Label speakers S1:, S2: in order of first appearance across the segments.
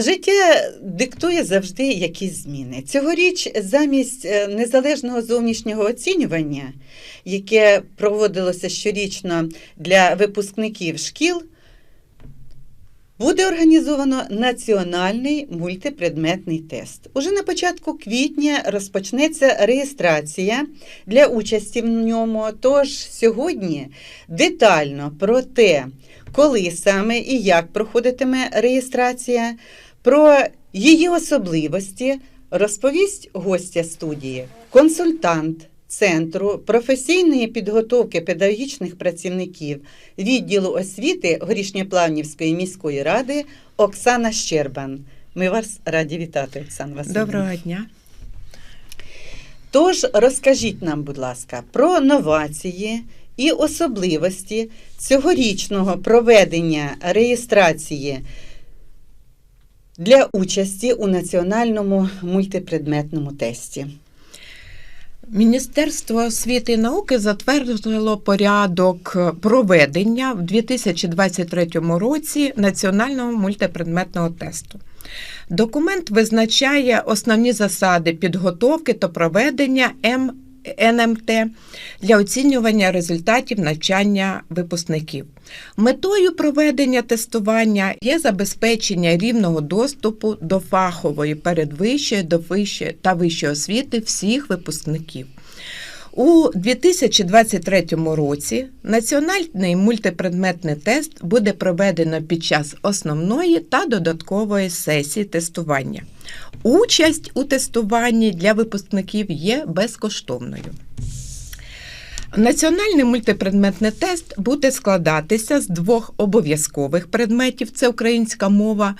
S1: Життя диктує завжди якісь зміни. Цьогоріч замість е, незалежного зовнішнього оцінювання, яке проводилося щорічно для випускників шкіл, буде організовано національний мультипредметний тест. Уже на початку квітня розпочнеться реєстрація для участі в ньому. Тож сьогодні детально про те, коли саме і як проходитиме реєстрація, про її особливості розповість гостя студії, консультант Центру професійної підготовки педагогічних працівників відділу освіти Горішньоплавнівської міської ради Оксана Щербан. Ми вас раді вітати, Оксана Васильівна.
S2: Доброго дня.
S1: Тож розкажіть нам, будь ласка, про новації і особливості цьогорічного проведення реєстрації для участі у національному мультипредметному тесті.
S2: Міністерство освіти і науки затвердило порядок проведення в 2023 році національного мультипредметного тесту. Документ визначає основні засади підготовки та проведення М. НМТ для оцінювання результатів навчання випускників. Метою проведення тестування є забезпечення рівного доступу до фахової, передвищої, до вищої та вищої освіти всіх випускників. У 2023 році національний мультипредметний тест буде проведено під час основної та додаткової сесії тестування. Участь у тестуванні для випускників є безкоштовною. Національний мультипредметний тест буде складатися з двох обов'язкових предметів: це українська мова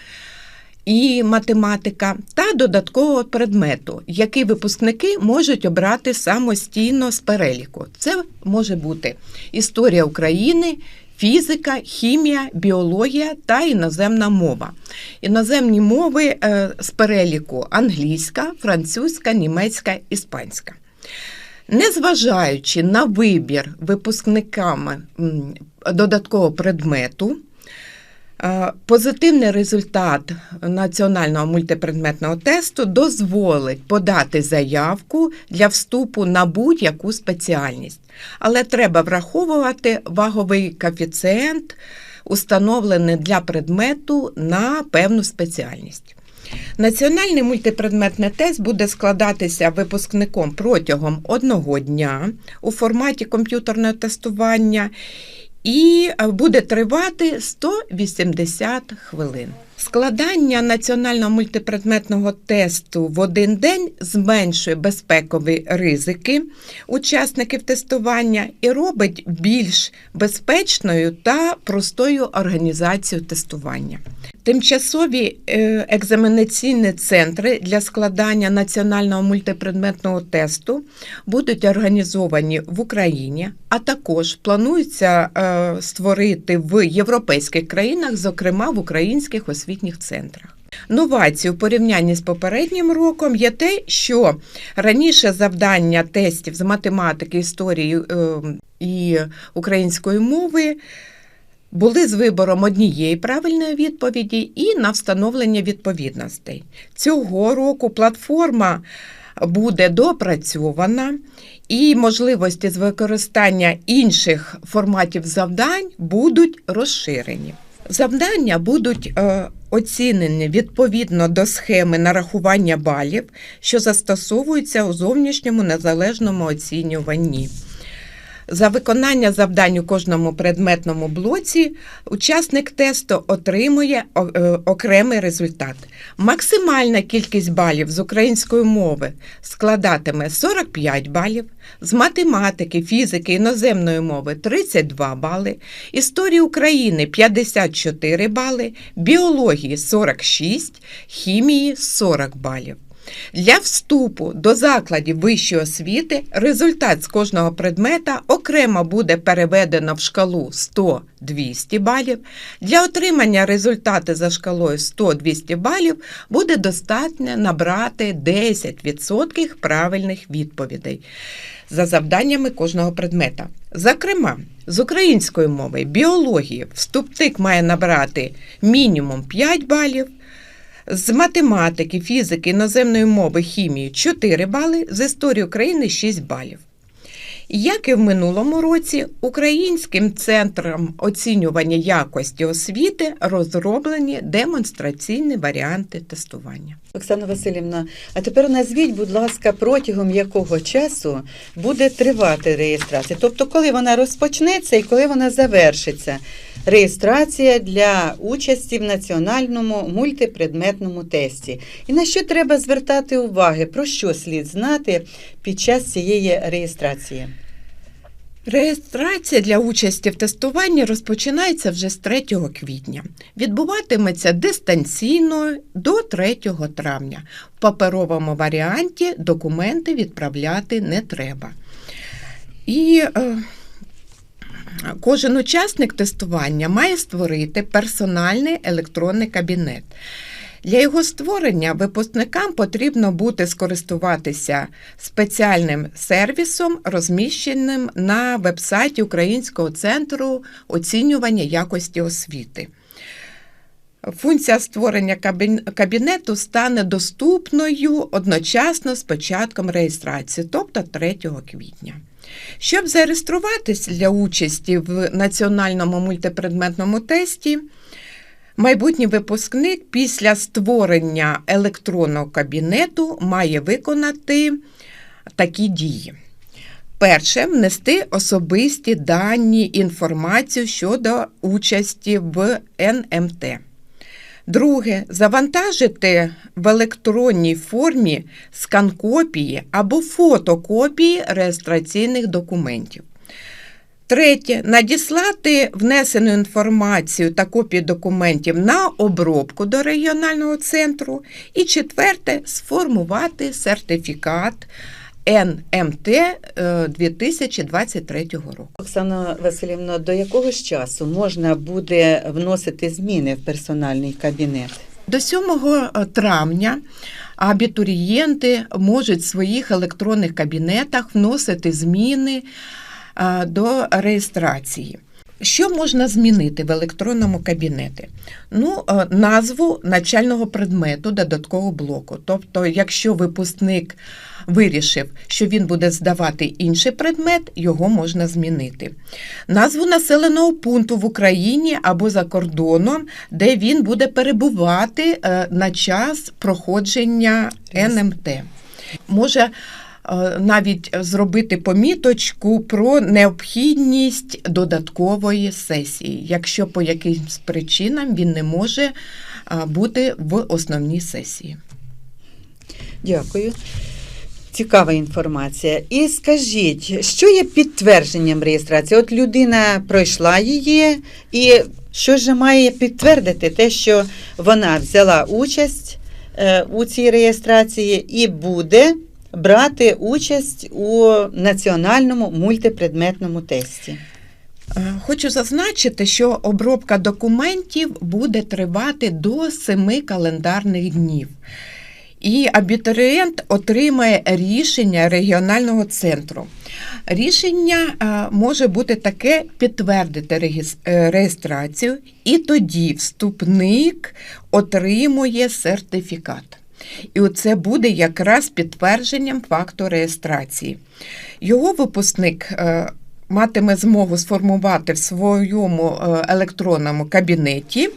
S2: і математика, та додаткового предмету, який випускники можуть обрати самостійно з переліку. Це може бути історія України. Фізика, хімія, біологія та іноземна мова. Іноземні мови е, з переліку англійська, французька, німецька, іспанська. Незважаючи на вибір випускниками додаткового предмету, позитивний результат національного мультипредметного тесту дозволить подати заявку для вступу на будь-яку спеціальність. Але треба враховувати ваговий коефіцієнт, установлений для предмету на певну спеціальність. Національний мультипредметний тест буде складатися випускником протягом одного дня у форматі комп'ютерного тестування і буде тривати 180 хвилин. Складання національного мультипредметного тесту в один день зменшує безпекові ризики учасників тестування і робить більш безпечною та простою організацію тестування. Тимчасові е, екзаменаційні центри для складання національного мультипредметного тесту будуть організовані в Україні, а також планується е, створити в європейських країнах, зокрема в українських освітніх центрах. Новацію в порівнянні з попереднім роком є те, що раніше завдання тестів з математики, історії е, і української мови були з вибором однієї правильної відповіді і на встановлення відповідностей. Цього року платформа буде допрацьована, і можливості з використання інших форматів завдань будуть розширені. Завдання будуть е, оцінені відповідно до схеми нарахування балів, що застосовуються у зовнішньому незалежному оцінюванні. За виконання завдань у кожному предметному блоці учасник тесту отримує е, окремий результат. Максимальна кількість балів з української мови складатиме 45 балів, з математики, фізики, іноземної мови 32 бали, історії України 54 бали, біології 46, хімії 40 балів. Для вступу до закладів вищої освіти результат з кожного предмета окремо буде переведено в шкалу 100-200 балів. Для отримання результати за шкалою 100-200 балів буде достатньо набрати 10% правильних відповідей за завданнями кожного предмета. Зокрема, з української мови біології вступник має набрати мінімум 5 балів. З математики, фізики, іноземної мови, хімії 4 бали, з історії України 6 балів. Як і в минулому році, Українським центром оцінювання якості освіти розроблені демонстраційні варіанти тестування.
S1: Оксана Васильівна, а тепер назвіть, будь ласка, протягом якого часу буде тривати реєстрація? Тобто, коли вона розпочнеться і коли вона завершиться? Реєстрація для участі в національному мультипредметному тесті. І на що треба звертати уваги? Про що слід знати під час цієї реєстрації?
S2: Реєстрація для участі в тестуванні розпочинається вже з 3 квітня. Відбуватиметься дистанційно до 3 травня. В паперовому варіанті документи відправляти не треба. І е, кожен учасник тестування має створити персональний електронний кабінет. Для його створення випускникам потрібно буде скористуватися спеціальним сервісом, розміщеним на вебсайті Українського центру оцінювання якості освіти. Функція створення кабінету стане доступною одночасно з початком реєстрації, тобто 3 квітня. Щоб зареєструватись для участі в національному мультипредметному тесті, майбутній випускник після створення електронного кабінету має виконати такі дії. Перше, внести особисті дані інформацію щодо участі в НМТ. Друге, завантажити в електронній формі скан-копії або фотокопії реєстраційних документів. Третє, надіслати внесену інформацію та копії документів на обробку до регіонального центру. І четверте, сформувати сертифікат НМТ е, 2023 року.
S1: Оксана Васильівна, до якого ж часу можна буде вносити зміни в персональний кабінет?
S2: До 7 травня абітурієнти можуть в своїх електронних кабінетах вносити зміни до реєстрації. Що можна змінити в електронному кабінеті? Ну, е, назву начального предмету додаткового блоку. Тобто, якщо випускник вирішив, що він буде здавати інший предмет, його можна змінити. Назву населеного пункту в Україні або за кордоном, де він буде перебувати е, на час проходження НМТ. Може навіть зробити поміточку про необхідність додаткової сесії, якщо по якимсь причинам він не може е, бути в основній сесії.
S1: Дякую. Цікава інформація. І скажіть, що є підтвердженням реєстрації? От людина пройшла її, і що ж має підтвердити те, що вона взяла участь е, у цій реєстрації і буде брати участь у національному мультипредметному тесті?
S2: Е, Хочу зазначити, що обробка документів буде тривати до 7 календарних днів. І абітурієнт отримає рішення регіонального центру. Рішення е, може бути таке підтвердити е, реєстрацію, і тоді вступник отримує сертифікат. І це буде якраз підтвердженням факту реєстрації. Його випускник е, матиме змогу сформувати в своєму е, електронному кабінеті,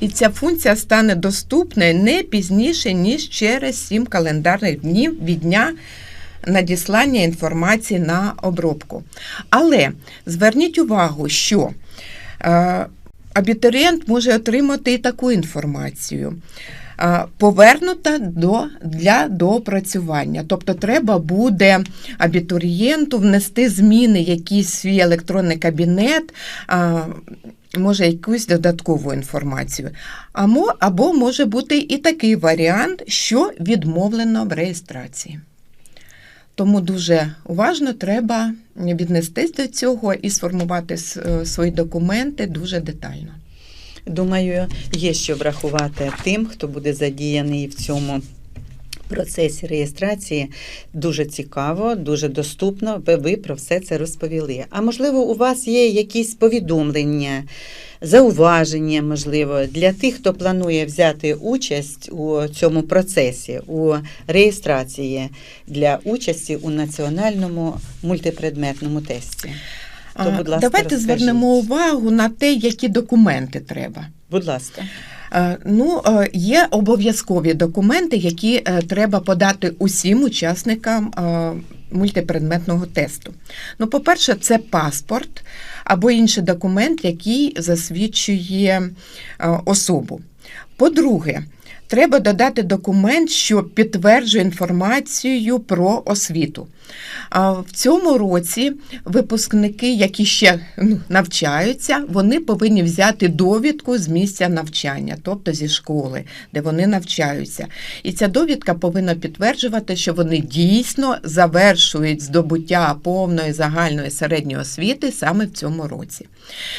S2: і ця функція стане доступною не пізніше, ніж через 7 календарних днів від дня надіслання інформації на обробку. Але зверніть увагу, що е, абітурієнт може отримати і таку інформацію. Е, Повернута до, для доопрацювання. Тобто треба буде абітурієнту внести зміни якийсь свій електронний кабінет, може якусь додаткову інформацію. Або, або може бути і такий варіант, що відмовлено в реєстрації. Тому дуже уважно треба віднестись до цього і сформувати свої документи дуже детально.
S1: Думаю, є що врахувати тим, хто буде задіяний в цьому процесі реєстрації. Дуже цікаво, дуже доступно. Ви, ви про все це розповіли. А можливо, у вас є якісь повідомлення зауваження, можливо, для тих, хто планує взяти участь у цьому процесі, у реєстрації для участі у національному мультипредметному тесті? То, будь ласка,
S2: Давайте
S1: розкажіть.
S2: звернемо увагу на те, які документи треба.
S1: Будь ласка.
S2: Е, Ну, е, є обов'язкові документи, які е, треба подати усім учасникам е, мультипредметного тесту. Ну, по-перше, це паспорт або інший документ, який засвідчує е, особу. По-друге, треба додати документ, що підтверджує інформацію про освіту. В цьому році випускники, які ще ну, навчаються, вони повинні взяти довідку з місця навчання, тобто зі школи, де вони навчаються. І ця довідка повинна підтверджувати, що вони дійсно завершують здобуття повної загальної середньої освіти саме в цьому році.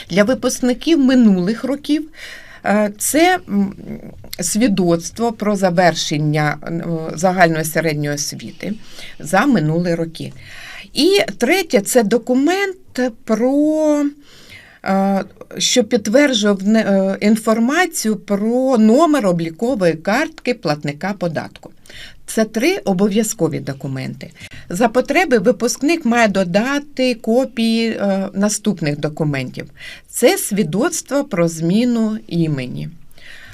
S2: Для випускників минулих років це свідоцтво про завершення е, загальної середньої освіти за минулі роки. І третє це документ про. Е, Що підтверджує вне- е, інформацію про номер облікової картки платника податку. Це три обов'язкові документи. За потреби випускник має додати копії е, наступних документів: це свідоцтво про зміну імені,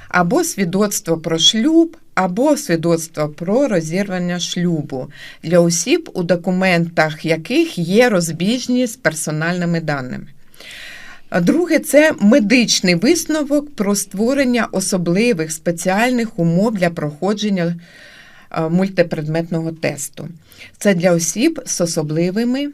S2: або свідоцтво про шлюб, або свідоцтво про розірвання шлюбу для осіб, у документах яких є розбіжність з персональними даними. А Друге це медичний висновок про створення особливих спеціальних умов для проходження е, мультипредметного тесту. Це для осіб з особливими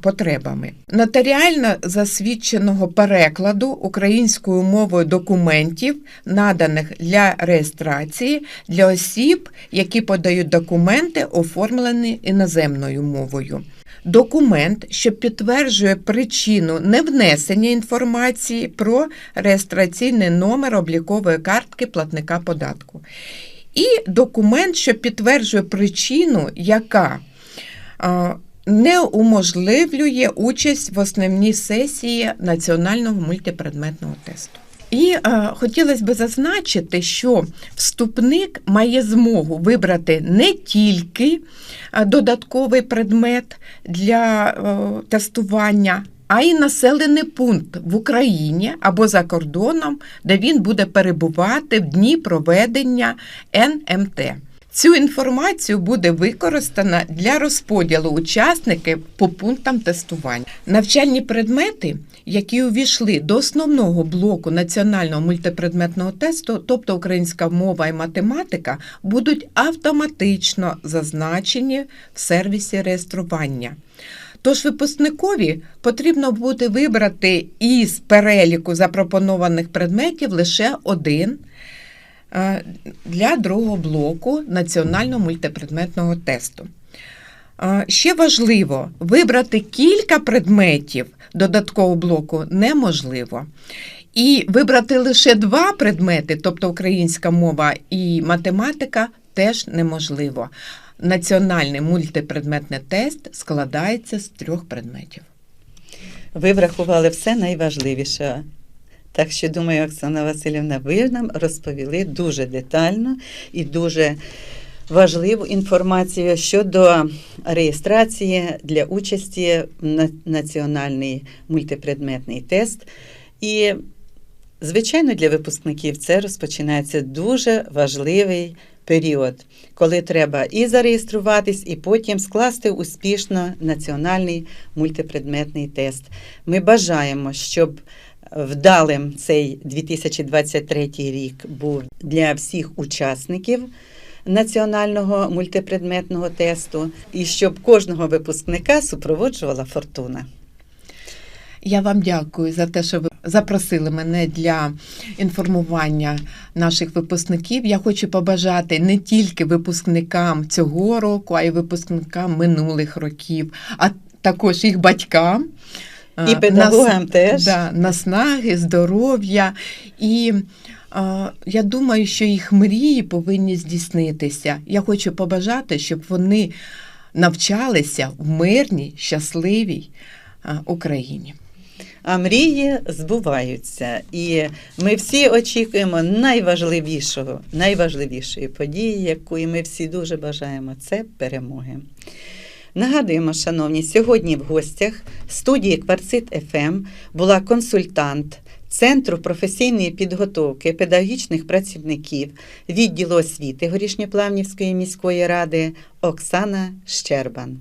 S2: потребами. Нотаріально засвідченого перекладу українською мовою документів, наданих для реєстрації для осіб, які подають документи, оформлені іноземною мовою. Документ, що підтверджує причину невнесення інформації про реєстраційний номер облікової картки платника податку. І документ, що підтверджує причину, яка не уможливлює участь в основній сесії національного мультипредметного тесту. І е, хотілося б зазначити, що вступник має змогу вибрати не тільки е, додатковий предмет для е, тестування, а й населений пункт в Україні або за кордоном, де він буде перебувати в дні проведення НМТ. Цю інформацію буде використана для розподілу учасників по пунктам тестування. Навчальні предмети, які увійшли до основного блоку національного мультипредметного тесту, тобто українська мова і математика, будуть автоматично зазначені в сервісі реєстрування. Тож випускникові потрібно буде вибрати із переліку запропонованих предметів лише один для другого блоку національного мультипредметного тесту. Е, Ще важливо, вибрати кілька предметів додаткового блоку неможливо. І вибрати лише два предмети, тобто українська мова і математика, теж неможливо. Національний мультипредметний тест складається з трьох предметів.
S1: Ви врахували все найважливіше. Так що, думаю, Оксана Васильівна, ви нам розповіли дуже детально і дуже важливу інформацію щодо реєстрації для участі в національний мультипредметний тест. І, звичайно, для випускників це розпочинається дуже важливий період, коли треба і зареєструватись, і потім скласти успішно національний мультипредметний тест. Ми бажаємо, щоб вдалим цей 2023 рік був для всіх учасників національного мультипредметного тесту, і щоб кожного випускника супроводжувала фортуна.
S2: Я вам дякую за те, що ви запросили мене для інформування наших випускників. Я хочу побажати не тільки випускникам цього року, а й випускникам минулих років, а також їх батькам.
S1: І педагогам теж.
S2: Да, наснаги, здоров'я. І е, я думаю, що їх мрії повинні здійснитися. Я хочу побажати, щоб вони навчалися в мирній, щасливій е, Україні.
S1: а мрії збуваються. І ми всі очікуємо найважливішого, найважливішої події, якої ми всі дуже бажаємо, це перемоги. Нагадуємо, шановні, сьогодні в гостях студії Кварцит ФМ була консультант Центру професійної підготовки педагогічних працівників відділу освіти Горішньоплавнівської міської ради Оксана Щербан.